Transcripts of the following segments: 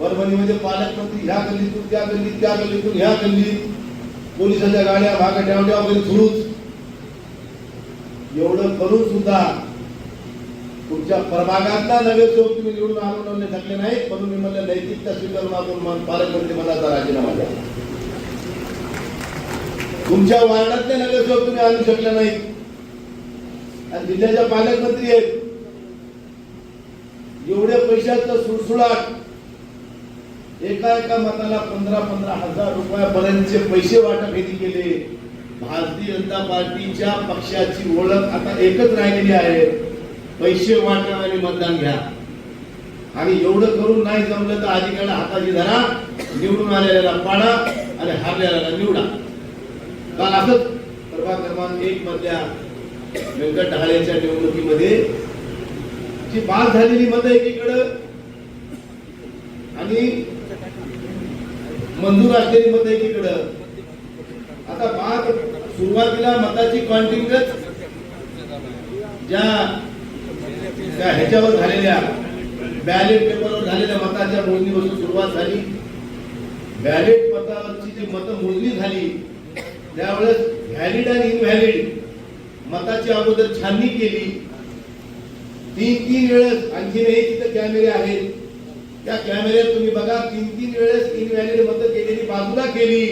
परभणी म्हणजे पालकमंत्री ह्या गल्लीतून त्या गल्लीत त्या गल्लीतून ह्या गल्लीत. पोलिसांच्या गाड्या भागा ठेवड्या वगैरे सुरूच. एवढं करून सुद्धा तुमच्या प्रभागातला नगरसेवक तुम्ही निवडून आणून थकले नाही म्हणून मी म्हणलं नैतिकता स्वीकारून आपण मन- पालकमंत्री मनाचा राजीनामा द्या. तुमच्या वार्डातले नगरसेवक तुम्ही आणू शकले नाही आणि जिल्ह्याच्या पालकमंत्री आहेत. एवढ्या पैशाचं सुळसुळाट एका एका मताला पंधरा पंधरा हजार रुपयापर्यंतचे पैसे वाटप यांनी केले. भारतीय जनता पार्टीच्या पक्षाची ओळख आता एकच राहिलेली आहे. पैसे वाटा आणि मतदान घ्या. आणि एवढं करून नाही जमलं तर अधिकाऱ्याला हाताची धरा निवडून आलेल्याला पाडा आणि हारलेल्याला निवडा. काल असंच प्रभाग क्रमांक एक मधल्या व्यंकट ढाळेच्या निवडणुकीमध्ये जी बाद झालेली मतं एकीकडं आणि मंजूर असलेली मतं एकीकडं आता मात सुरुवातीला मताची कॉन्टिंगच ज्या ह्याच्यावर झालेल्या बॅलेट पेपरवर झालेल्या मताच्या मोजणीपासून सुरुवात झाली. बॅलेट मतावरची जी मतं मोजणी झाली त्यावेळेस व्हॅलिड आणि इनव्हॅलिड मताची अगोदर छाननी केली. तीन तीन वेळेस आणखीनही तिथे कॅमेरे आहेत. त्या कॅमेऱ्यात तुम्ही बघा तीन तीन वेळेस इनव्हॅलिड मतं केलेली बाजूला केली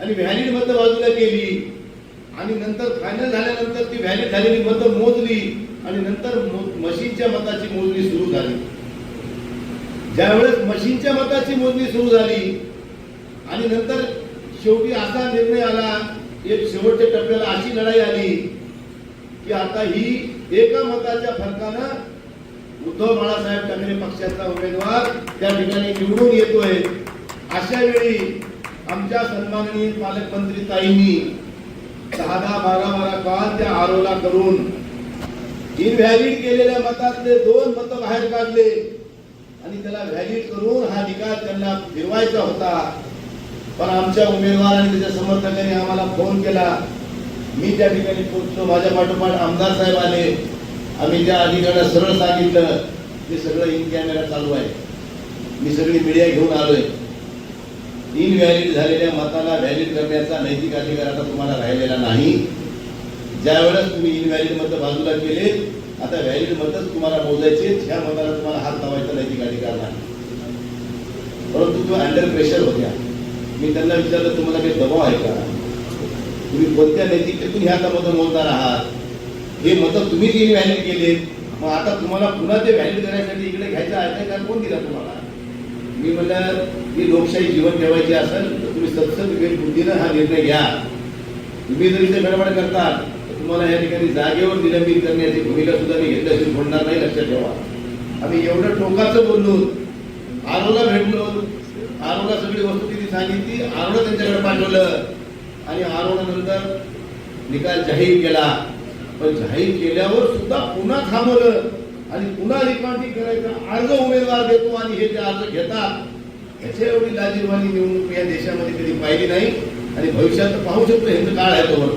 आणि व्हॅलिड मतं बाजूला केली. आणि नंतर फायनल झाल्यानंतर ती व्हॅलिड झालेली मतं मोजली आणि नंतर मशीनच्या मताची मोजणी सुरू झाली. ज्यावेळेस मशीनच्या मताची मोजणी सुरू झाली आणि नंतर शेवटी असा निर्णय आला एक शेवटच्या टप्प्याला अशी लढाई आली की आता ही एका मताच्या फरकानं उद्धव बाळासाहेब ठाकरे पक्षाचा उमेदवार त्या ठिकाणी निवडून येतोय. अशा वेळी आमच्या सन्माननीय पालकमंत्री ताईंनी दहा दहा बारा बारा काल त्या आरोला करून इनव्हॅलिड केलेल्या मतातले दोन मतं बाहेर काढले. आणि त्याला व्हॅलिड करून हा निकाल त्यांना फिरवायचा होता. पण आमच्या उमेदवार आणि त्याच्या समर्थकांनी आम्हाला फोन केला. मी त्या ठिकाणी पोहोचलो. माझ्या पाठोपाठ आमदार साहेब आले. आम्ही त्या अधिकाऱ्याला सरळ सांगितलं ते सगळं इन कॅमेरा चालू आहे. मी सगळी मीडिया घेऊन आलोय. इनव्हॅलिड झालेल्या मताला व्हॅलिड करण्याचा नैतिक अधिकार आता तुम्हाला राहिलेला नाही. ज्यावेळेस तुम्ही इनव्हॅलिड मतं बाजूला केले आता व्हॅलिड मतच तुम्हाला मोजायचे ह्या मताला तुम्हाला हात लावायचा नैतिक अधिकार नाही. परंतु तुम्ही अंडर प्रेशर होत्या. मी त्यांना विचारलं तुम्हाला काही दबाव आहे का? तुम्ही कोणत्या नैतिकतेतून ह्या आता मतं मोजणार आहात? हे मतं तुम्ही तुम्हीच इनव्हॅलिड केले मग आता तुम्हाला पुन्हा ते व्हॅलिड करण्यासाठी इकडे घ्यायचं अधिकार कोण दिला तुम्हाला? मी म्हणलं ही लोकशाही जीवन ठेवायची असेल तर तुम्ही सत्सद बुद्धीनं हा निर्णय घ्या. तुम्ही जर इथे गडबड करता तर तुम्हाला या ठिकाणी जागेवर निलंबित करण्याची भूमिका सुद्धा मी घेतल्याशी म्हणणार नाही लक्षात ठेवा. आम्ही एवढं टोकाचं बोललो आरोला भेटलो आरोला सगळी वस्तुस्थिती सांगितली आरोला त्यांच्याकडे पाठवलं. आणि आरोला नंतर निकाल जाहीर केला. पण जाहीर केल्यावर सुद्धा पुन्हा थांबवलं आणि पुन्हा रिकॉर्डिंग करायचं अर्ज उमेदवार देतो आणि हे जे अर्ज घेतात याच्या एवढी लाजीरवाणी निवडणूक या देशामध्ये कधी पाहिली नाही. आणि भविष्यात पाहू शकतो ह्यांचं काळ आहे तोवर.